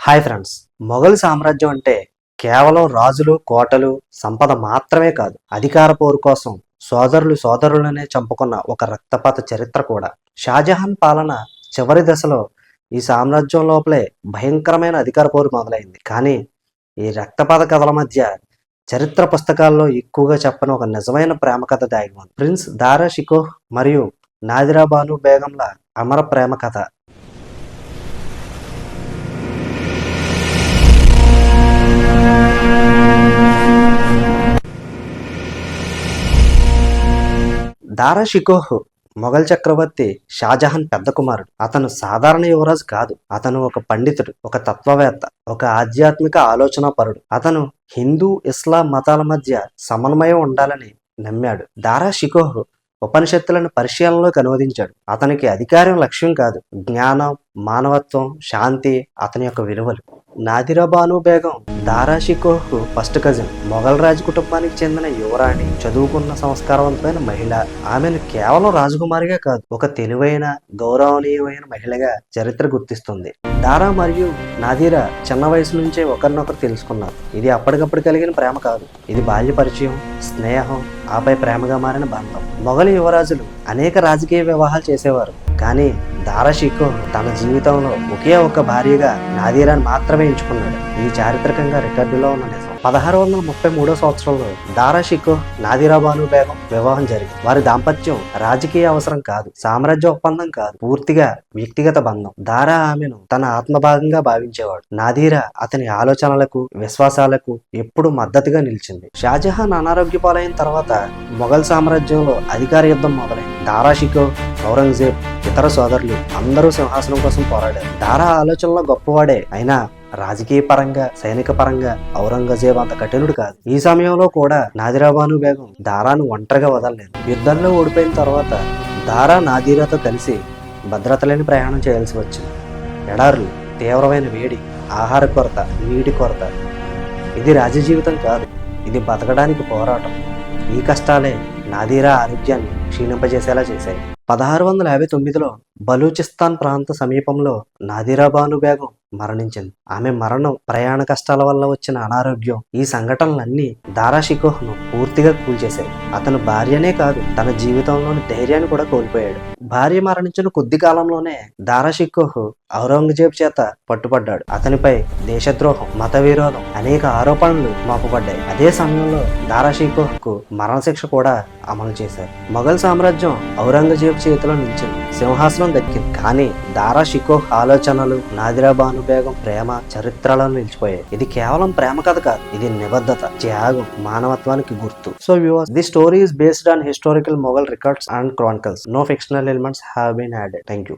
Hi friends Mughal సామ్రాజ్యం అంటే కేవలం రాజులు కోటలు సంపద మాత్రమే కాదు అధికార పోరు కోసం సోదరులు సోదరులనే చంపుకున్న ఒక రక్తపాత చరిత్ర కూడా. షాజహాన్ పాలన చివరి దశలో ఈ సామ్రాజ్యం లోపలే భయంకరమైన అధికార పోరు మొదలైంది. కానీ ఈ రక్తపాత కథల మధ్య చరిత్ర పుస్తకాల్లో ఎక్కువగా చెప్పని ఒక నిజమైన ప్రేమ కథ దాగి ఉంది. ప్రిన్స్ దారా షికోహ్ మరియు నాదిరా బాను బేగంల అమర ప్రేమ కథ. దారా షికోహ్ మొఘల్ చక్రవర్తి షాజహాన్ పెద్ద కుమారుడు. అతను సాధారణ యువరాజు కాదు. అతను ఒక పండితుడు ఒక తత్వవేత్త ఒక ఆధ్యాత్మిక ఆలోచనాపరుడు. అతను హిందూ ఇస్లాం మతాల మధ్య సమన్వయం ఉండాలని నమ్మాడు. దారా షికోహ్ ఉపనిషత్తులను పరిశీలనలోకి అనువదించాడు. అతనికి అధికారం లక్ష్యం కాదు. జ్ఞానం మానవత్వం శాంతి అతని యొక్క విలువలు. నాదిరా బాను బేగం దారా షికోహ్ ఫస్ట్ కజిన్ మొఘల్ రాజు కుటుంబానికి చెందిన యువరాణి చదువుకున్న సంస్కారవంతమైన మహిళ. ఆమెను కేవలం రాజకుమారిగా కాదు ఒక తెలివైన గౌరవనీయమైన మహిళగా చరిత్ర గుర్తిస్తుంది. దారా మరియు నాదిరా చిన్న వయసు నుంచే ఒకరినొకరు తెలుసుకున్నారు. ఇది అప్పటికప్పుడు కలిగిన ప్రేమ కాదు. ఇది బాల్య పరిచయం స్నేహం ఆపై ప్రేమగా మారిన బంధం. మొఘల్ యువరాజులు అనేక రాజకీయ వివాహాలు చేసేవారు. కానీ దారాషికో తన జీవితంలో ఒకే ఒక భార్యగా నాదీరాని మాత్రమే ఎంచుకున్నాడు. ఇది చారిత్రకంగా రికార్డులో ఉన్న నిజం. పదహారు వందల ముప్పై మూడో సంవత్సరంలో దారా నాదిరాబాను బేగం వివాహం జరిగింది. వారి దాంపత్యం రాజకీయ అవసరం కాదు సామ్రాజ్య ఒప్పందం కాదు పూర్తిగా వ్యక్తిగత బంధం. దారా ఆమెను తన ఆత్మభాగంగా భావించేవాడు. నాదీరా అతని ఆలోచనలకు విశ్వాసాలకు ఎప్పుడు మద్దతుగా నిలిచింది. షాజహాన్ అనారోగ్య పాలైన తర్వాత మొఘల్ సామ్రాజ్యంలో అధికార యుద్ధం మొదలైంది. దారా షికో ఔరంగజేబ్ ఇతర సోదరులు అందరూ సింహాసనం కోసం పోరాడారు. దారా ఆలోచనలో గొప్పవాడే అయినా రాజకీయ పరంగా సైనిక పరంగా ఔరంగజేబ్ అంత కఠినుడు కాదు. ఈ సమయంలో కూడా నాదిరాబాను బేగం దారాను ఒంటరిగా వదలలేదు. యుద్ధంలో ఓడిపోయిన తర్వాత దారా నాదీరాతో కలిసి భద్రత లేని ప్రయాణం చేయాల్సి వచ్చింది. ఎడారులు తీవ్రమైన వేడి ఆహార కొరత నీటి కొరత. ఇది రాజ జీవితం కాదు ఇది బతకడానికి పోరాటం. ఈ కష్టాలే నాదీరా ఆరోగ్యాన్ని క్షీణింపజేసేలా చేశాయి. పదహారు వందల యాభై తొమ్మిదిలో బలూచిస్తాన్ ప్రాంత సమీపంలో నాదిరాబాను బేగం మరణించింది. ఆమె మరణం ప్రయాణ కష్టాల వల్ల వచ్చిన అనారోగ్యం. ఈ సంఘటనలన్నీ దారా షికోహ్ను పూర్తిగా కూల్చేశాయి. అతను భార్యనే కాదు తన జీవితంలోని ధైర్యాన్ని కూడా కోల్పోయాడు. భార్య మరణించిన కొద్ది కాలంలోనే దారా షికోహ్ ఔరంగజేబ్ చేత పట్టుబడ్డాడు. అతనిపై దేశద్రోహం మత విరోధం అనేక ఆరోపణలు మోపబడ్డాయి. అదే సమయంలో దారాషిఖోహ్కు మరణశిక్ష కూడా అమలు చేశారు. మొఘల్ సామ్రాజ్యం ఔరంగజేబ్ చేతిలో నిలిచింది సింహాసనం దక్కింది కానీ దారా షికోహ్ ఆలోచనలు నాదిరా బాను బేగం ప్రేమ చరిత్రలో నిలిచిపోయాయి. ఇది కేవలం ప్రేమ కథ కాదు ఇది నిబద్ధత త్యాగం మానవత్వానికి గుర్తు. So viewers the story is based on historical Mughal records and chronicles no fictional elements have been added thank you